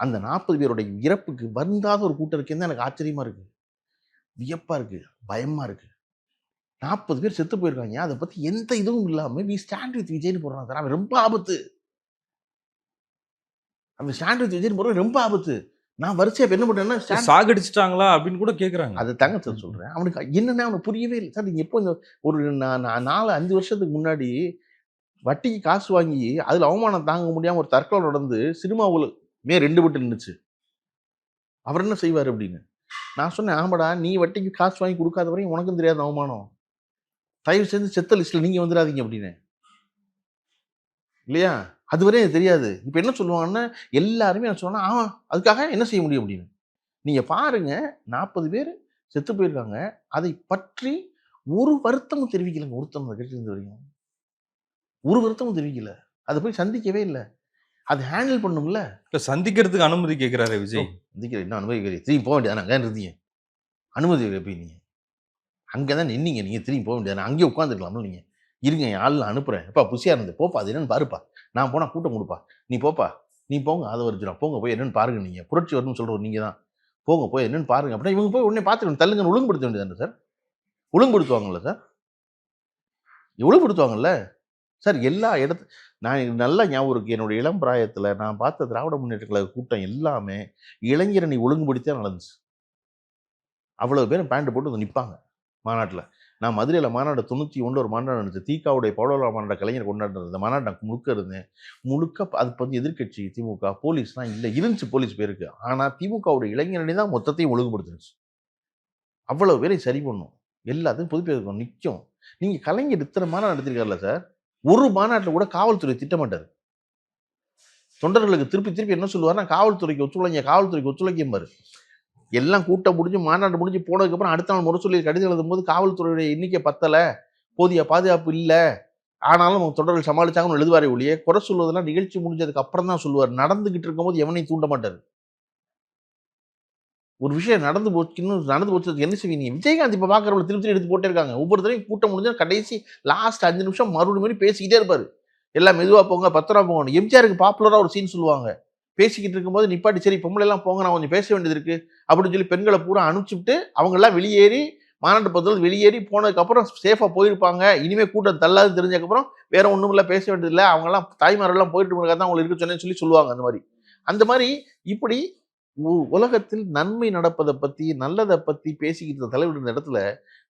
அந்த நாற்பது பேருடைய இறப்புக்கு வருந்தாத ஒரு கூட்டம் இருக்குன்னு எனக்கு ஆச்சரியமா இருக்கு. வியப்பா இருக்கு பயமா இருக்கு. நாற்பது பேர் செத்து போயிருக்காங்க. அதை பத்தி எந்த இதுவும் இல்லாம வி ஸ்டாண்ட் வித் விஜய்னு போடுறான் சார். அவன் ரொம்ப ஆபத்து. அவன் ஸ்டாண்ட் வித் விஜய்னு போடுறது ரொம்ப ஆபத்து. நான் வரிசையா இப்ப என்ன stand சாகடிச்சிட்டாங்களா அப்படின்னு கூட கேக்குறாங்க. அது தாங்க சார் சொல்றேன். அவனுக்கு என்னன்னா அவனுக்கு புரியவே இல்லை. சார் நீங்க எப்போ இந்த ஒரு நா- நா- நாலு அஞ்சு வருஷத்துக்கு முன்னாடி வட்டிக்கு காசு வாங்கி அதுல அவமானம் தாங்க முடியாம ஒரு தற்கொலை நடந்து சினிமாவுல மே ரெண்டு விட்டு நின்றுச்சு அவர் என்ன செய்வார் அப்படின்னு? நான் சொன்னேன் ஆமாடா நீ வட்டிக்கு காசு வாங்கி கொடுக்காத வரையும் உனக்கும் தெரியாத அவமானம். தயவு செஞ்சு செத்த லிஸ்ட்டில் நீங்கள் வந்துடாதீங்க அப்படின்னு. இல்லையா? அது வரையும் எனக்கு தெரியாது. இப்போ என்ன சொல்லுவாங்கன்னா எல்லாருமே என்ன சொன்னால் ஆ அதுக்காக என்ன செய்ய முடியும்? அப்படின்னு. நீங்கள் பாருங்கள் நாற்பது பேர் செத்து போயிருக்காங்க. அதை பற்றி ஒரு வருத்தமும் தெரிவிக்கலைங்க ஒருத்தம் அந்த கட்சி இருந்த வரைக்கும் ஒரு வருத்தமும் தெரிவிக்கல. அதை போய் சந்திக்கவே இல்லை. அதை ஹேண்டில் பண்ணும்ல? இல்ல சந்திக்கிறதுக்கு அனுமதி கேக்குறாரு விஜய். சந்திக்கிற என்ன அனுமதிக்கிறீங்க திரும்பி போக வேண்டியதானே? அங்கே இருந்தீங்க? அனுமதி எப்படி நீங்கள் அங்கே தான் நின்னீங்க நீங்கள் திரும்பி போக வேண்டியதானே? அங்கேயே உட்காந்துருக்கலாம்ல நீங்கள் இருங்க என் ஆள் அனுப்புகிறேன் எப்பா புசியாக இருந்து? போப்பா அது என்னன்னு பாருப்பா. நான் போனால் கூட்டம் கொடுப்பா. நீ போப்பா நீ போங்க அதை வரைச்சிடும் போங்க போய் என்னன்னு பாருங்க நீங்கள் புரட்சி வரணும்னு சொல்கிறவர் நீங்கள் தான் போங்க போய் என்னன்னு பாருங்க. அப்படின்னா இவங்க போய் உடனே பார்த்துக்கணும் தள்ளுங்கன்னு ஒழுங்குபடுத்த வேண்டியதானே சார்? ஒழுங்குபடுத்துவாங்கல்ல சார்? ஒழுங்குபடுத்துவாங்கல்ல? சார் எல்லா இடத்து நான் நல்லா ஞாபகம் இருக்கு. என்னுடைய இளம் பிராயத்தில் நான் பார்த்த திராவிட முன்னேற்ற கழக கூட்டம் எல்லாமே இளைஞரணி ஒழுங்குபடுத்தியே நடந்துச்சு. அவ்வளோ பேரும் பேண்ட் போட்டு வந்து நிற்பாங்க மாநாட்டில். நான் மதுரையில் மாநாடு தொண்ணூற்றி ஒன்று ஒரு மாநாடு நடந்துச்சு. தீக்காவுடைய பவளவா மாநாடு கலைஞர் கொண்டாடுறது அந்த மாநாடு நான் முழுக்க இருந்தேன் முழுக்க அதுக்கு வந்து எதிர்க்கட்சி திமுக போலீஸ்லாம் இல்லை. இருந்துச்சு போலீஸ் பேருக்கு. ஆனால் திமுகவுடைய இளைஞரணி தான் மொத்தத்தையும் ஒழுங்குபடுத்துனுச்சு. அவ்வளோ பேரை சரி பண்ணும். எல்லாத்தையும் பொதுப்பேருக்கும் நிற்கும் நீங்கள் கலைஞர் இத்தனை மாநாடு நடத்திருக்காருல்ல சார்? ஒரு மாநாட்டில் கூட காவல்துறை திட்டமாட்டார். தொண்டர்களுக்கு திருப்பி திருப்பி என்ன சொல்லுவார்னா காவல்துறைக்கு ஒத்துழைங்க காவல்துறைக்கு ஒத்துழைக்கும்பாரு எல்லாம் கூட்டம் முடிஞ்சு மாநாடு முடிஞ்சு போனதுக்கப்புறம் அடுத்த நாள் சொல்லி கடிதம் எழுதும்போது காவல்துறையுடைய எண்ணிக்கை பத்தலை போதிய பாதுகாப்பு இல்லை ஆனாலும் தொண்டர்கள் சமாளிச்சாங்கன்னு எழுதுவாரே ஒழிய குறை சொல்வதெல்லாம் நிகழ்ச்சி முடிஞ்சதுக்கு அப்புறம் தான் சொல்லுவார். நடந்துகிட்டு இருக்கும்போது எவனையும் தூண்ட மாட்டார். ஒரு விஷயம் நடந்து போச்சு இன்னும் நடந்து போச்சு என்ன செய்வீங்க? விஜயகாந்த் இப்போ பார்க்குறவங்க திருப்பி திருப்பி எடுத்து போட்டே இருக்காங்க. ஒவ்வொரு தடவையும் கூட்டம் முடிஞ்சால் கடைசி லாஸ்ட் அஞ்சு நிமிஷம் மறுபடியும் மறுபடியும் பேசிக்கிட்டே இருப்பார். எல்லாம் மெதுவாக போங்க பத்திரமா போங்க. எம்ஜிஆருக்கு பாப்புலராக ஒரு சீன் சொல்லுவாங்க. பேசிக்கிட்டு இருக்கும்போது நிப்பாட்டி சரி பொம்பளை எல்லாம் போங்க நான் கொஞ்சம் பேச வேண்டியது இருக்கு. அப்படின்னு சொல்லி பெண்களை பூரா அனுப்பிச்சுட்டு அவங்கெல்லாம் வெளியேறி மாநாட்டு பத்திரத்தில் வெளியேறி போனதுக்கப்புறம் சேஃபாக போயிருப்பாங்க. இனிமேல் கூட்டம் தள்ளாது தெரிஞ்சதுக்கப்புறம் வேற ஒன்றும் இல்லை பேச வேண்டியதில்லை அவங்கெல்லாம் தாய்மாரெல்லாம் போயிட்டு இருக்காங்க தான் அவங்களுக்கு இருக்க சொன்னேன்னு சொல்லி சொல்லுவாங்க அந்த மாதிரி. அந்த மாதிரி இப்படி உலகத்தில் நன்மை நடப்பதை பற்றி நல்லதை பற்றி பேசிக்கிட்டு இருந்த தலைவர் இந்த இடத்துல